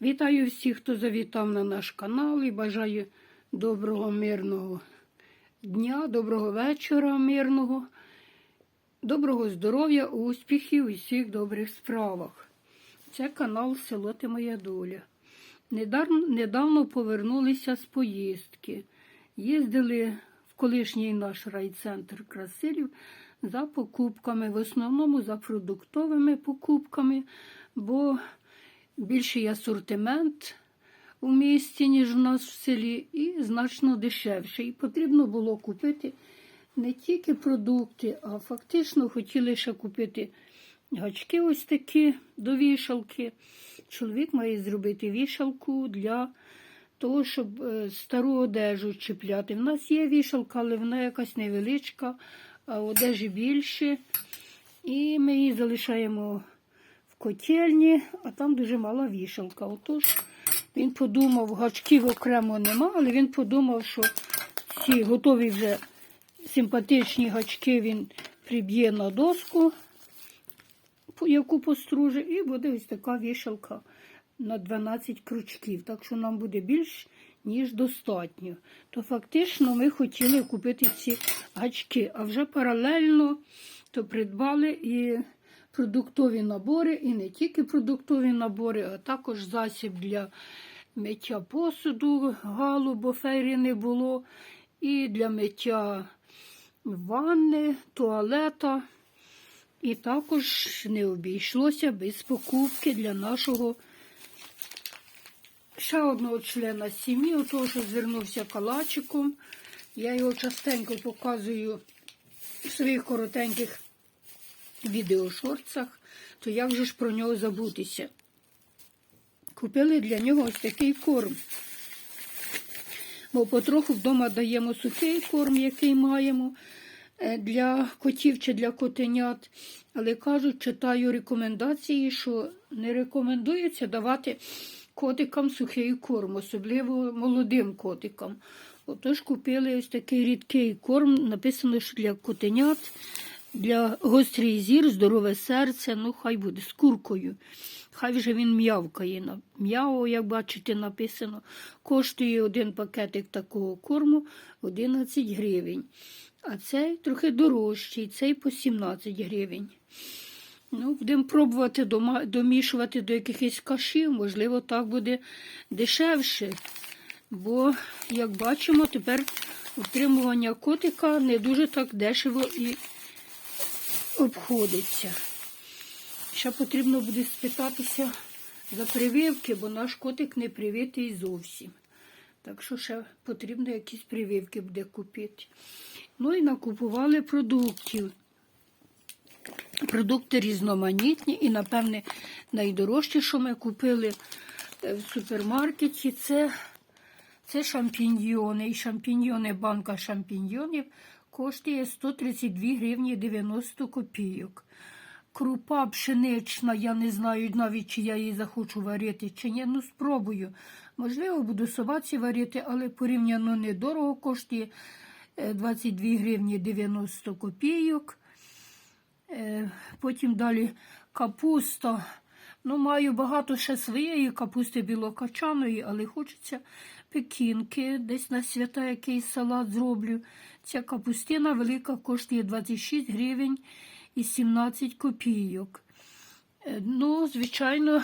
Вітаю всіх, хто завітав на наш канал і бажаю доброго мирного дня, доброго вечора мирного, доброго здоров'я, успіхів і всіх добрих справах. Це канал Село Ти Моя Доля. Недавно повернулися з поїздки. Їздили в колишній наш райцентр Красилів за покупками, в основному за продуктовими покупками, бо більший асортимент у місті, ніж у нас в селі, і значно дешевше. І потрібно було купити не тільки продукти, а фактично хотіли ще купити гачки ось такі до вішалки. Чоловік має зробити вішалку для того, щоб е, стару одежу чіпляти. В нас є вішалка, але вона якась невеличка, а одежі більше. І ми її залишаємо котельні, а там дуже мала вішалка. Отож, він подумав, гачків окремо нема, але він подумав, що ці готові вже симпатичні гачки він приб'є на доску, яку поструже, і буде ось така вішалка на 12 крючків. Так що нам буде більш ніж достатньо. То фактично ми хотіли купити ці гачки, а вже паралельно то придбали і продуктові набори, і не тільки продуктові набори, а також засіб для миття посуду, галу, бо фейрі не було, і для миття ванни, туалета. І також не обійшлося без покупки для нашого ще одного члена сім'ї, отого, що звернувся калачиком. Я його частенько показую в своїх коротеньких відеошорцах, то як же ж про нього забутися? Купили для нього ось такий корм. Бо потроху вдома даємо сухий корм, який маємо е, для котів чи для котенят. Але кажуть, читаю рекомендації, що не рекомендується давати котикам сухий корм, особливо молодим котикам. Отож купили ось такий рідкий корм, написано, що для котенят, для гострий зір, здорове серце, ну хай буде з куркою. Хай вже він м'явкає. М'яво, як бачите, написано. Коштує один пакетик такого корму 11 гривень. А цей трохи дорожчий, цей по 17 гривень. Ну, будемо пробувати домішувати до якихось кашів, можливо, так буде дешевше. Бо, як бачимо, тепер утримування котика не дуже так дешево і обходиться. Ще потрібно буде спитатися за прививки, бо наш котик не привитий зовсім. Так що ще потрібно якісь прививки буде купити. Ну і накупували продуктів. Продукти різноманітні і, напевне, найдорожче, що ми купили е, в супермаркеті, це, це шампіньйони. І шампіньйони, банка шампіньйонів коштує 132 гривні 90 копійок. Крупа пшенична, я не знаю навіть, чи я її захочу варити, чи ні. Ну, спробую. Можливо, буду собаці варити, але порівняно недорого коштує е, 22 гривні 90 копійок. Е, Потім далі капуста. Ну, маю багато ще своєї капусти білокачаної, але хочеться пекінки. Десь на свята якийсь салат зроблю. Ця капустина велика коштує 26 гривень і 17 копійок. Е, Ну, звичайно,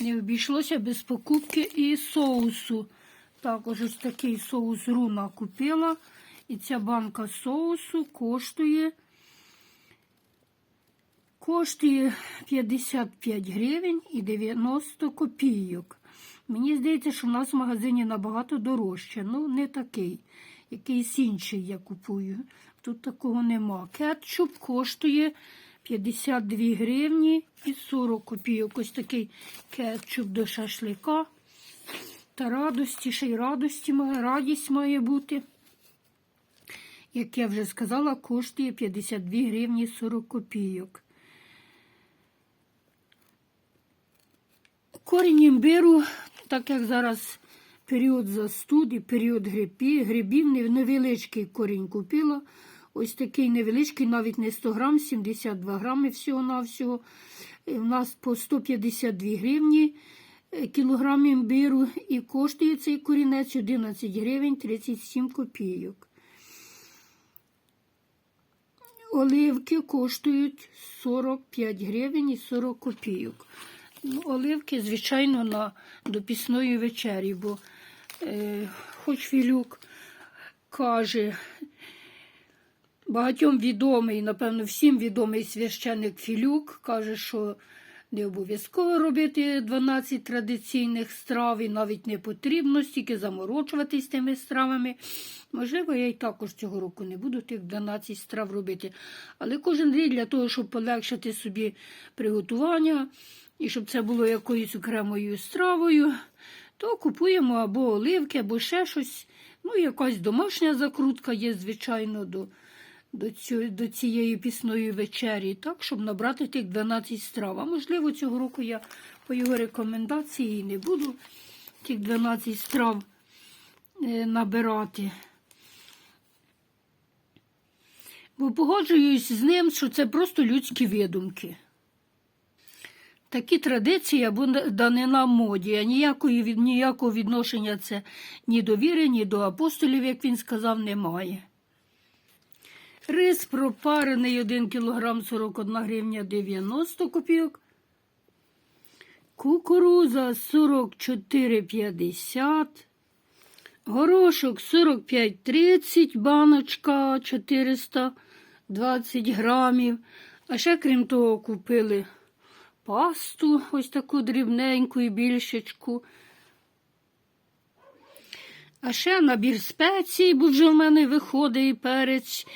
не обійшлося без покупки і соусу. Також ось такий соус руна купила. І ця банка соусу коштує коштує 55 гривень і 90 копійок. Мені здається, що в нас в магазині набагато дорожче. Ну, не такий. Якийсь інший я купую. Тут такого нема. Кетчуп коштує 52 гривні і 40 копійок. Ось такий кетчуп до шашлика. Та радості, ще й радості має, радість має бути. Як я вже сказала, коштує 52 гривні 40 копійок. Корінь імбиру, так як зараз період застуди, період грибів, грибів, невеличкий корінь купила. Ось такий невеличкий, навіть не 100 грам, 72 грами всього-навсього. І У нас по 152 гривні е, кілограм імбиру і коштує цей корінець 11 гривень 37 копійок. Оливки коштують 45 гривень і 40 копійок. Ну, оливки, звичайно, на допісної вечері, бо е, хоч Філюк каже, багатьом відомий, напевно, всім відомий священник Філюк каже, що не обов'язково робити 12 традиційних страв і навіть не потрібно стільки заморочуватись тими стравами. Можливо, я й також цього року не буду тих 12 страв робити. Але кожен рік для того, щоб полегшити собі приготування і щоб це було якоюсь окремою стравою, то купуємо або оливки, або ще щось. Ну, якась домашня закрутка є, звичайно, до, до, цю, до цієї пісної вечері, так, щоб набрати тих 12 страв. А можливо, цього року я по його рекомендації не буду тих 12 страв е, набирати. Бо погоджуюсь з ним, що це просто людські видумки. Такі традиції або данина моді, а ніякої, ніякого відношення це ні до віри, ні до апостолів, як він сказав, немає. Рис пропарений 1 кг 41 гривня 90 копійок. Кукуруза 44,50. Горошок 45,30 баночка 420 грамів. А ще, крім того, купили пасту, ось таку дрібненьку і більшечку. А ще набір спецій, бо вже в мене виходить і перець.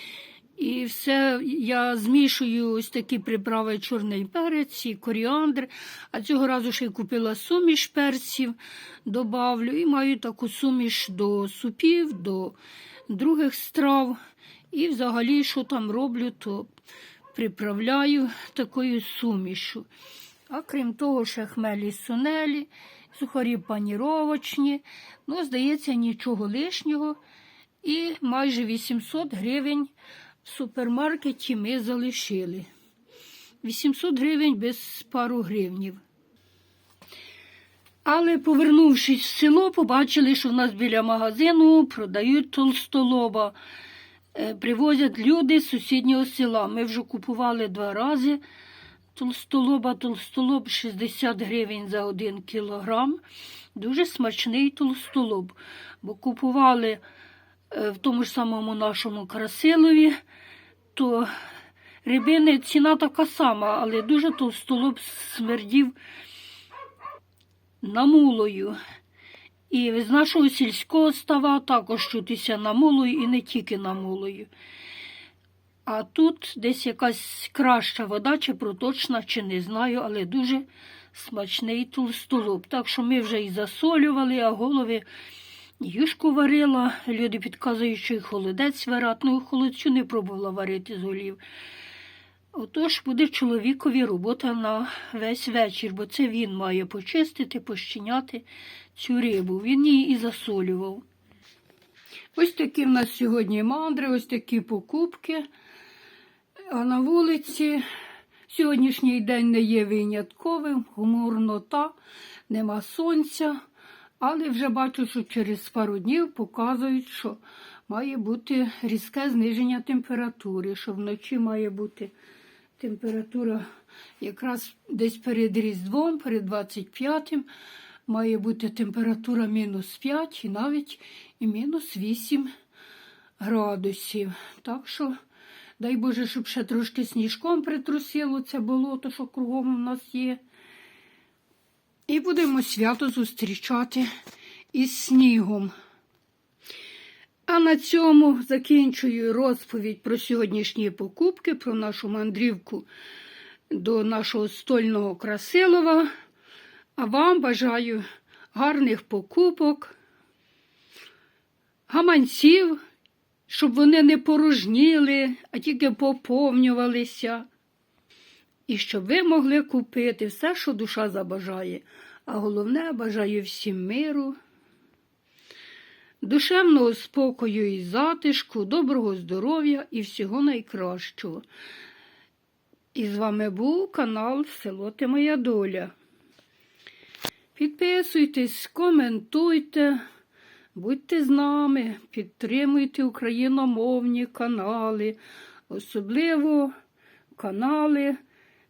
І все я змішую ось такі приправи чорний перець і коріандр. А цього разу ще й купила суміш перців, добавлю. І маю таку суміш до супів, до других страв. І взагалі, що там роблю, то приправляю такою сумішу. А крім того, ще хмелі сунелі, сухарі паніровочні. Ну, здається, нічого лишнього. І майже 800 гривень в супермаркеті ми залишили. 800 гривень без пару гривнів. Але, повернувшись в село, побачили, що в нас біля магазину продають толстолоба. Е, Привозять люди з сусіднього села. Ми вже купували два рази толстолоба. Толстолоб 60 гривень за один кілограм. Дуже смачний толстолоб. Бо купували е, в тому ж самому нашому Красилові, то рибини ціна така сама, але дуже толстолоб смердів намулою. І з нашого сільського става також чутися намулою і не тільки намулою. А тут десь якась краща вода, чи проточна, чи не знаю, але дуже смачний толстолоб. Так що ми вже і засолювали, а голови юшку варила. Люди підказують, що і холодець варять. Ну, холодцю не пробувала варити з голів. Отож буде чоловікові робота на весь вечір, бо це він має почистити, пощиняти цю рибу. Він її і засолював. Ось такі в нас сьогодні мандри, ось такі покупки. А на вулиці сьогоднішній день не є винятковим, хмурнота, нема сонця. Але вже бачу, що через пару днів показують, що має бути різке зниження температури, що вночі має бути температура якраз десь перед Різдвом, перед 25-м, має бути температура мінус 5 і навіть і мінус 8 градусів. Так що, дай Боже, щоб ще трошки сніжком притрусило це болото, що кругом у нас є. І будемо свято зустрічати із снігом. А на цьому закінчую розповідь про сьогоднішні покупки, про нашу мандрівку до нашого стольного Красилова. А вам бажаю гарних покупок, гаманців, щоб вони не порожніли, а тільки поповнювалися. І щоб ви могли купити все, що душа забажає. А головне, бажаю всім миру, душевного спокою і затишку, доброго здоров'я і всього найкращого. І з вами був канал Село Ти Моя Доля. Підписуйтесь, коментуйте, будьте з нами, підтримуйте україномовні канали, особливо канали,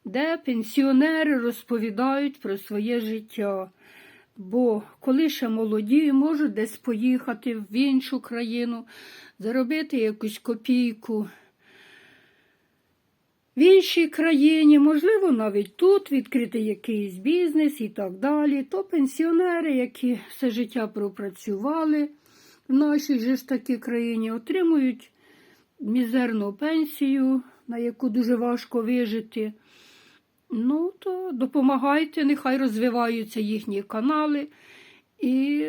де пенсіонери розповідають про своє життя. Бо коли ще молоді, можуть десь поїхати в іншу країну, заробити якусь копійку. В іншій країні, можливо, навіть тут відкрити якийсь бізнес і так далі, то пенсіонери, які все життя пропрацювали в нашій же ж таки країні, отримують мізерну пенсію, на яку дуже важко вижити. Ну, то допомагайте, нехай розвиваються їхні канали. І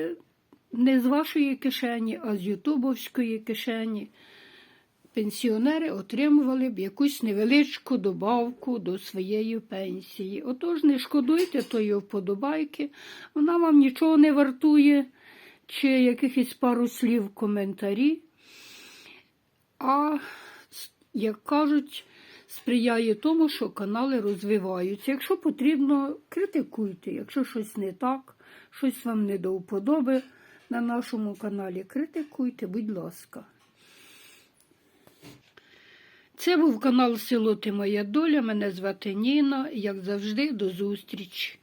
не з вашої кишені, а з ютубовської кишені. Пенсіонери отримували б якусь невеличку добавку до своєї пенсії. Отож, не шкодуйте тої вподобайки, вона вам нічого не вартує, чи якихось пару слів в коментарі. А, як кажуть, сприяє тому, що канали розвиваються. Якщо потрібно, критикуйте. Якщо щось не так, щось вам не до вподоби на нашому каналі, критикуйте, будь ласка. Це був канал Село Ти Моя Доля. Мене звати Ніна. Як завжди, до зустрічі.